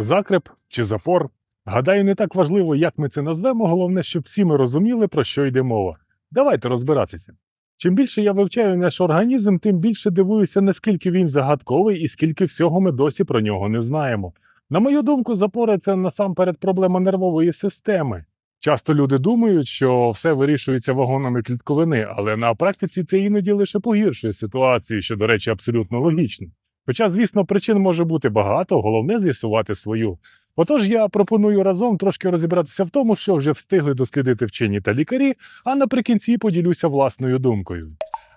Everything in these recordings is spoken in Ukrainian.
Закреп чи запор. Гадаю, не так важливо, як ми це назвемо, головне, щоб всі ми розуміли, про що йде мова. Давайте розбиратися. Чим більше я вивчаю наш організм, тим більше дивуюся, наскільки він загадковий і скільки всього ми досі про нього не знаємо. На мою думку, запори це насамперед проблема нервової системи. Часто люди думають, що все вирішується вагонами клітковини, але на практиці це іноді лише погіршує ситуацію, що, до речі, абсолютно логічно. Хоча, звісно, причин може бути багато, головне з'ясувати свою. Отож, я пропоную разом трошки розібратися в тому, що вже встигли дослідити вчені та лікарі, а наприкінці поділюся власною думкою.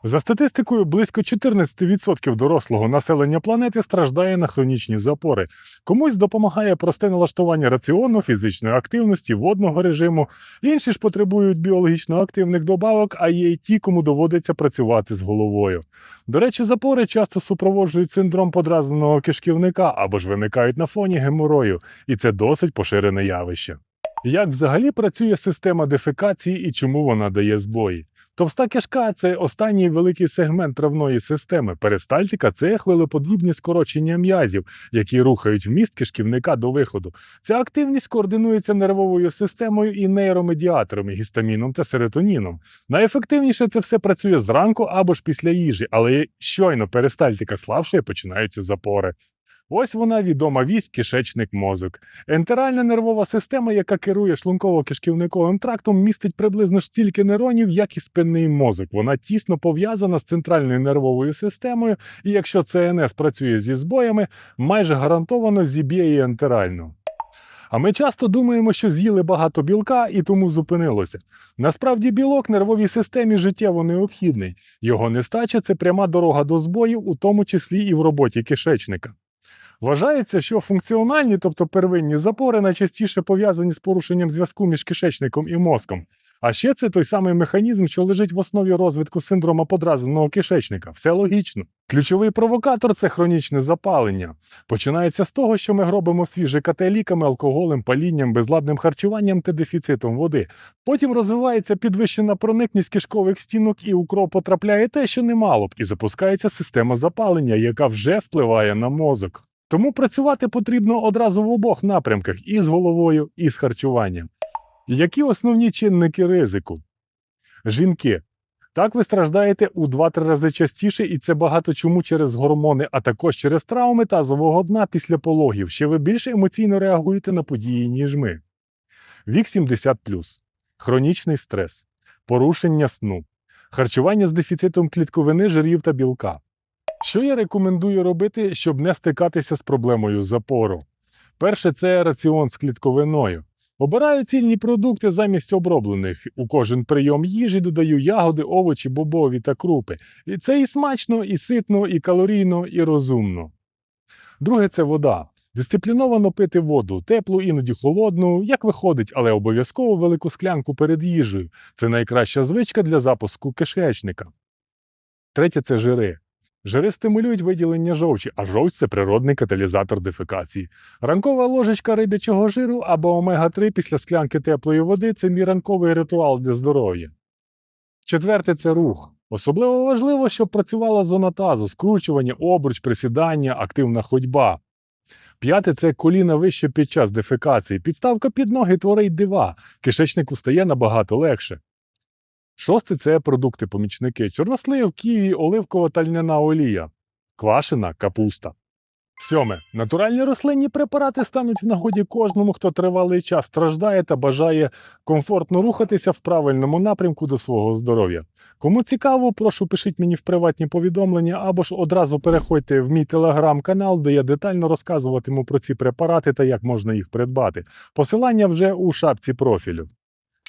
За статистикою, близько 14% дорослого населення планети страждає на хронічні запори. Комусь допомагає просте налаштування раціону, фізичної активності, водного режиму, інші ж потребують біологічно активних добавок, а є й ті, кому доводиться працювати з головою. До речі, запори часто супроводжують синдром подразненого кишківника або ж виникають на фоні геморою, і це досить поширене явище. Як взагалі працює система дефекації і чому вона дає збої? Товста кишка це останній великий сегмент травної системи. Перистальтика це хвилеподібні скорочення м'язів, які рухають вміст кишківника до виходу. Ця активність координується нервовою системою і нейромедіаторами, гістаміном та серотоніном. Найефективніше це все працює зранку або ж після їжі, але щойно перистальтика слабшає, починаються запори. Ось вона відома вісь кишечник мозок. Ентеральна нервова система, яка керує шлунково-кишківниковим трактом, містить приблизно стільки нейронів, як і спинний мозок. Вона тісно пов'язана з центральною нервовою системою, і якщо ЦНС працює зі збоями, майже гарантовано зіб'є і ентеральну. А ми часто думаємо, що з'їли багато білка і тому зупинилося. Насправді білок нервовій системі життєво необхідний. Його нестача це пряма дорога до збоїв, у тому числі і в роботі кишечника. Вважається, що функціональні, тобто первинні запори, найчастіше пов'язані з порушенням зв'язку між кишечником і мозком. А ще це той самий механізм, що лежить в основі розвитку синдрома подразненого кишечника. Все логічно. Ключовий провокатор це хронічне запалення. Починається з того, що ми гробимо свіже КТ ліками, алкоголем, палінням, безладним харчуванням та дефіцитом води. Потім розвивається підвищена проникність кишкових стінок, і у кров потрапляє те, що не мало б, і запускається система запалення, яка вже впливає на мозок. Тому працювати потрібно одразу в обох напрямках і з головою, і з харчуванням. Які основні чинники ризику? Жінки. Так ви страждаєте у 2-3 рази частіше, і це багато чому через гормони, а також через травми тазового дна після пологів. Ще ви більше емоційно реагуєте на події, ніж ми. Вік 70 хронічний стрес, порушення сну, харчування з дефіцитом клітковини, жирів та білка. Що я рекомендую робити, щоб не стикатися з проблемою запору? Перше, це раціон з клітковиною. Обираю цільні продукти замість оброблених. У кожен прийом їжі додаю ягоди, овочі, бобові та крупи. І це і смачно, і ситно, і калорійно, і розумно. Друге це вода. Дисципліновано пити воду, теплу, іноді холодну, як виходить, але обов'язково велику склянку перед їжею. Це найкраща звичка для запуску кишечника. Третє це жири. Жири стимулюють виділення жовчі, а жовч це природний каталізатор дефекації. Ранкова ложечка рибячого жиру або омега-3 після склянки теплої води це мій ранковий ритуал для здоров'я. Четверте це рух. Особливо важливо, щоб працювала зона тазу, скручування, обруч, присідання, активна ходьба. П'яте це коліна вище під час дефекації. Підставка під ноги творить дива. Кишечнику стає набагато легше. Шосте це продукти-помічники. Чорнослив, ківі, оливкова та льняна олія, квашена капуста. Сьоме. Натуральні рослинні препарати стануть в нагоді кожному, хто тривалий час страждає та бажає комфортно рухатися в правильному напрямку до свого здоров'я. Кому цікаво, прошу пишіть мені в приватні повідомлення або ж одразу переходьте в мій телеграм-канал, де я детально розказуватиму про ці препарати та як можна їх придбати. Посилання вже у шапці профілю.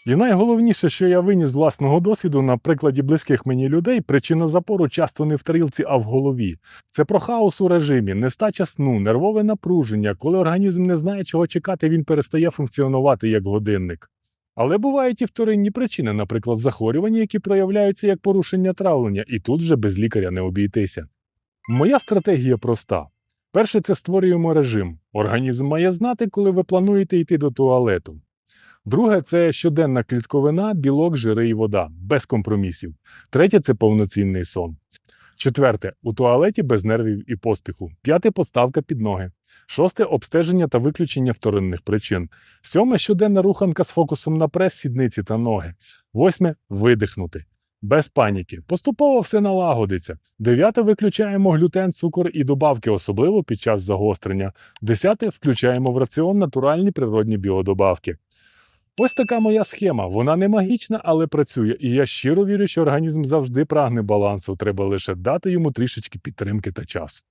І найголовніше, що я виніс з власного досвіду на прикладі близьких мені людей, причина запору часто не в тарілці, а в голові. Це про хаос у режимі, нестача сну, нервове напруження. Коли організм не знає, чого чекати, він перестає функціонувати як годинник. Але бувають і вторинні причини, наприклад, захворювання, які проявляються як порушення травлення, і тут вже без лікаря не обійтися. Моя стратегія проста. Перше, це створюємо режим. Організм має знати, коли ви плануєте йти до туалету. Друге це щоденна клітковина, білок, жири і вода, без компромісів. Третє це повноцінний сон. Четверте у туалеті без нервів і поспіху. П'яте поставка під ноги. Шосте обстеження та виключення вторинних причин. Сьоме щоденна руханка з фокусом на прес, сідниці та ноги. Восьме видихнути. Без паніки. Поступово все налагодиться. Дев'яте виключаємо глютен, цукор і добавки, особливо під час загострення. Десяте включаємо в раціон натуральні природні біодобавки. Ось така моя схема. Вона не магічна, але працює. І я щиро вірю, що організм завжди прагне балансу. Треба лише дати йому трішечки підтримки та часу.